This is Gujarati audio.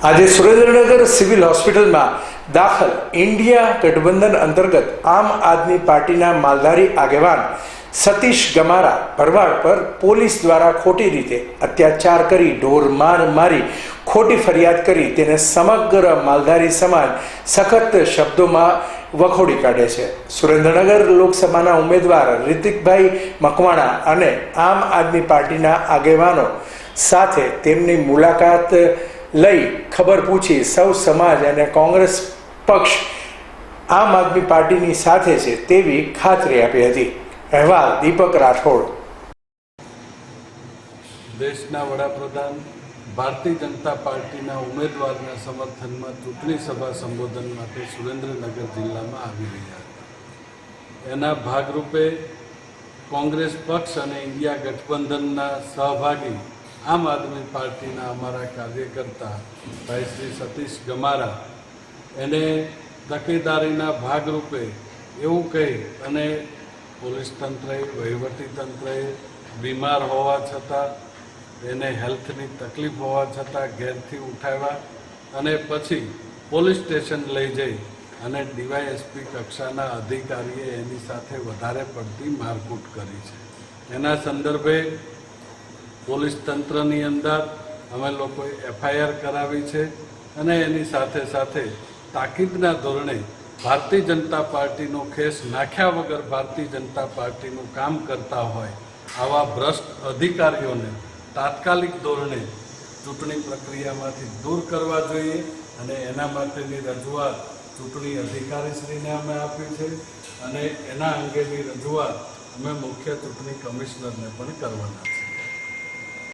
આજે સુરેન્દ્રનગર સિવિલ હોસ્પિટલમાં દાખલ ઇન્ડિયા ગઠબંધન અંતર્ગત આમ આદમી પાર્ટીના માલધારી આગેવાન સતીશ ગમારા ભરવાડ પર પોલીસ દ્વારા ખોટી રીતે અત્યાચાર કરી ઢોર માર મારી ખોટી ફરિયાદ કરી તેને સમગ્ર માલધારી સમાજ સખત શબ્દોમાં વખોડી કાઢે છે. સુરેન્દ્રનગર લોકસભાના ઉમેદવાર રિતિકભાઈ મકવાણા અને આમ આદમી પાર્ટીના આગેવાનો સાથે તેમની મુલાકાત લઈ ખબર પૂછી સૌ સમાજ અને કોંગ્રેસ પક્ષ આમ આદમી પાર્ટીની સાથે છે તેવી ખાતરી આપી હતી. અહેવાલ દીપક રાઠોડ. દેશના વડાપ્રધાન, ભારતીય જનતા પાર્ટીના ઉમેદવારના સમર્થનમાં ચૂંટણી સભા સંબોધન માટે સુરેન્દ્રનગર જિલ્લામાં આવી રહ્યા હતા. એના ભાગરૂપે કોંગ્રેસ પક્ષ અને ઇન્ડિયા ગઠબંધનના સહભાગી આમ આદમી પાર્ટીના અમારા કાર્યકર્તા ભાઈ શ્રી સતીશ ગમારા એને તકેદારીના ભાગરૂપે એવું કહી અને પોલીસ તંત્રએ, વહીવટી તંત્રએ બીમાર હોવા છતાં, એને હેલ્થની તકલીફ હોવા છતાં ઘેરથી ઉઠાવ્યા અને પછી પોલીસ સ્ટેશન લઈ જઈ અને ડીવાયએસપી કક્ષાના અધિકારીએ એની સાથે વધારે પડતી મારકૂટ કરી છે. એના સંદર્ભે પોલીસ તંત્રની અંદર અમે લોકોએ એફઆઈઆર કરાવી છે અને એની સાથે સાથે તાકીદના ધોરણે ભારતીય જનતા પાર્ટીનો ખેસ નાખ્યા વગર ભારતીય જનતા પાર્ટીનું કામ કરતા હોય આવા ભ્રષ્ટ અધિકારીઓને તાત્કાલિક ધોરણે ચૂંટણી પ્રક્રિયામાંથી દૂર કરવા જોઈએ અને એના માટેની રજૂઆત ચૂંટણી અધિકારીશ્રીને અમે આપી છે અને એના અંગેની રજૂઆત અમે મુખ્ય ચૂંટણી કમિશનરને પણ કરવાના છે.